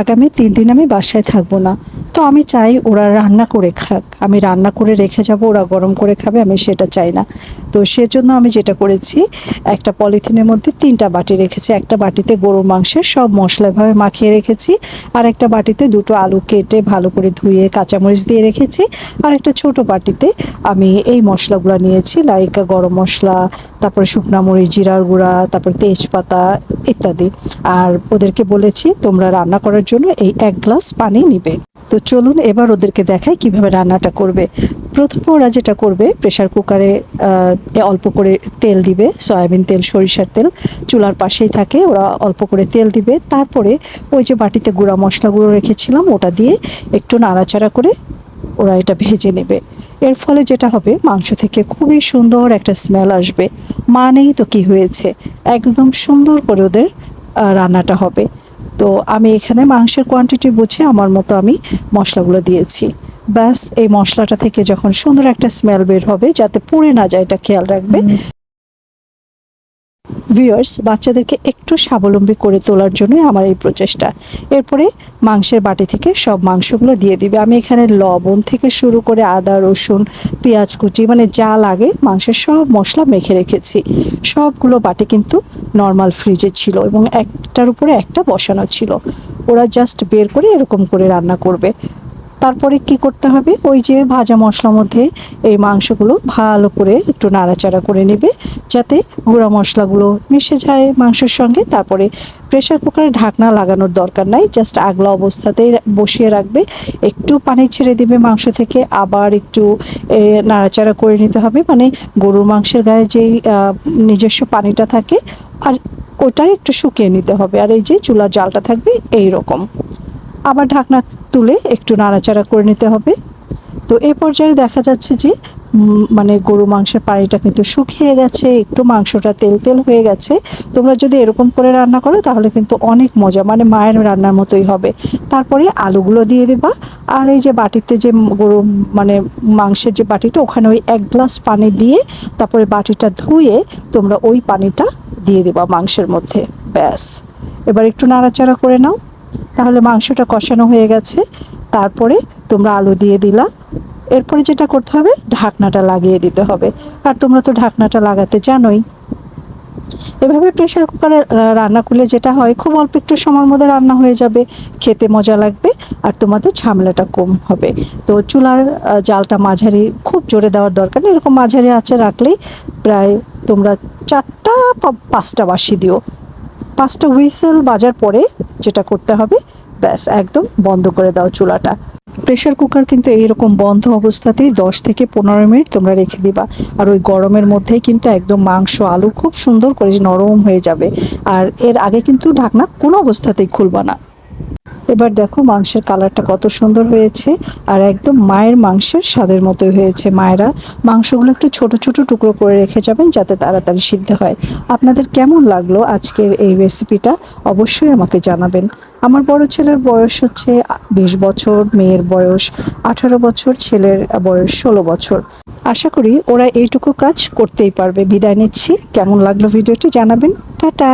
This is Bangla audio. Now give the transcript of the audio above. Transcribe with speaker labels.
Speaker 1: আগামী তিন দিন আমি বাসায় থাকব না। তো আমি চাই ওরা রান্না করে খাক। আমি রান্না করে রেখে যাব, ওরা গরম করে খাবে, আমি সেটা চাই না। তো সেজন্য আমি যেটা করেছি, একটা পলিথিনের মধ্যে তিনটা বাটি রেখেছি। একটা বাটিতে গরুর মাংসের সব মশলা এভাবে মাখিয়ে রেখেছি, আর একটা বাটিতে দুটো আলু কেটে ভালো করে ধুয়ে কাঁচামরিচ দিয়ে রেখেছি, আর একটা ছোট বাটিতে আমি এই মশলাগুলো নিয়েছি লাইক গরম মশলা, তারপরে শুকনা মরিচ, জিরার গুঁড়া, তারপর তেজপাতা ইত্যাদি। আর ওদেরকে বলেছি, তোমরা রান্না করার জন্য এই এক গ্লাস পানি নিবে। তো চলুন এবার ওদেরকে দেখাই কীভাবে রান্নাটা করবে। প্রথমে ওরা যেটা করবে প্রেসার কুকারে অল্প করে তেল দিবে সয়াবিন তেল, সরিষার তেল, চুলার পাশেই থাকে, ওরা অল্প করে তেল দিবে। তারপরে ওই যে বাটিতে গুঁড়া মশলাগুলো রেখেছিলাম, ওটা দিয়ে একটু নাড়াচাড়া করে ওরা এটা ভেজে নেবে। এর ফলে যেটা হবে, মাংস থেকে খুবই সুন্দর একটা স্মেল আসবে। মানেই তো কি হয়েছে? একদম সুন্দর করে ওদের রান্নাটা হবে। তো আমি এখানে মাংসের কোয়ান্টিটি বুঝে আমার মতো আমি মশলাগুলো দিয়েছি। ব্যাস, এই মশলাটা থেকে যখন সুন্দর একটা স্মেল বের হবে, যাতে পুড়ে না যায়, এটা খেয়াল রাখবে। ভিউয়ার্স বাচ্চাদেরকে একটু স্বাবলম্বী করে তোলার জন্যই আমার এই প্রচেষ্টা। এরপরে মাংসের বাটি থেকে সব মাংসগুলো দিয়ে দিবে। আমি এখানে লবণ থেকে শুরু করে আদা, রসুন, পেঁয়াজ কুচি মানে যা লাগে মাংসের সব মশলা মেখে রেখেছি। সবগুলো বাটি কিন্তু নর্মাল ফ্রিজে ছিল এবং একটার উপরে একটা বসানো ছিল। ওরা জাস্ট বের করে এরকম করে রান্না করবে। তারপরে কি করতে হবে? ওই যে ভাজা মশলার মধ্যে এই মাংসগুলো ভালো করে একটু নাড়াচাড়া করে নেবে, যাতে গুঁড়া মশলাগুলো মিশে যায় মাংসের সঙ্গে। তারপরে প্রেসার কুকারে ঢাকনা লাগানোর দরকার নাই জাস্ট আগলা অবস্থাতেই বসিয়ে রাখবে। একটু পানি ছেড়ে দিবে মাংস থেকে, আবার একটু নাড়াচাড়া করে নিতে হবে। মানে গরুর মাংসের গায়ে যেই নিজস্ব পানিটা থাকে, আর ওটাই একটু শুকিয়ে নিতে হবে। আর এই যে চুলার জালটা থাকবে এই রকম আবার ঢাকনা তুলে একটু নাড়াচাড়া করে নিতে হবে। তো এ পর্যায়ে দেখা যাচ্ছে যে মানে গরু মাংসের পানিটা কিন্তু শুকিয়ে গেছে, একটু মাংসটা তেল তেল হয়ে গেছে। তোমরা যদি এরকম করে রান্না করো, তাহলে কিন্তু অনেক মজা মানে মায়ের রান্নার মতোই হবে। তারপরে আলুগুলো দিয়ে দেবা। আর এই যে বাটিতে যে গরু মানে মাংসের যে বাটিটা, ওখানে ওই এক গ্লাস পানি দিয়ে তারপরে বাটিটা ধুয়ে তোমরা ওই পানিটা দিয়ে দেবা মাংসের মধ্যে। ব্যাস। এবার একটু নাড়াচাড়া করে নাও। তাহলে মাংসটা কষানো হয়ে গেছে। তারপরে তোমরা আলু দিয়ে দিলা। এরপরে যেটা করতে হবে, ঢাকনাটা লাগিয়ে দিতে হবে। আর তোমরা তো ঢাকনাটা লাগাতে জানোই। এভাবে প্রেশার কুকারে রান্না করলে যেটা হয়, খুব অল্প একটু সময়ের মধ্যে রান্না হয়ে যাবে, খেতে মজা লাগবে, আর তোমাদের ঝামেলাটা কম হবে। তো চুলার জালটা মাঝারি, খুব জোরে দেওয়ার দরকার নেই। এরকম মাঝারি আছে রাখলেই প্রায় তোমরা চারটা পাঁচটা বাসি দিও। পাঁচটা হুইসেল বাজার পরে যেটা করতে হবে, ব্যাস, একদম বন্ধ করে দাও চুলাটা। প্রেশার কুকার কিন্তু এইরকম বন্ধ অবস্থাতেই দশ থেকে পনেরো মিনিট তোমরা রেখে দিবা। আর ওই গরমের মধ্যেই কিন্তু একদম মাংস, আলু খুব সুন্দর করে নরম হয়ে যাবে। আর এর আগে কিন্তু ঢাকনা কোনো অবস্থাতেই খুলবা না। এবার দেখো মাংসের কালারটা কত সুন্দর হয়েছে আর একদম মায়ের মাংসের স্বাদের মতোই হয়েছে। মায়েরা মাংসগুলো একটু ছোট ছোট টুকরো করে রেখে যাবেন যাতে তাড়াতাড়ি সিদ্ধ হয়। আপনাদের কেমন লাগল আজকের এই রেসিপিটা অবশ্যই আমাকে জানাবেন। আমার বড় ছেলের বয়স হচ্ছে বিশ বছর, মেয়ের বয়স আঠারো বছর, ছেলের বয়স ষোলো বছর। আশা করি ওরা এইটুকু কাজ করতেই পারবে। বিদায় নিচ্ছি। কেমন লাগল ভিডিওটি জানাবেন। টাটা!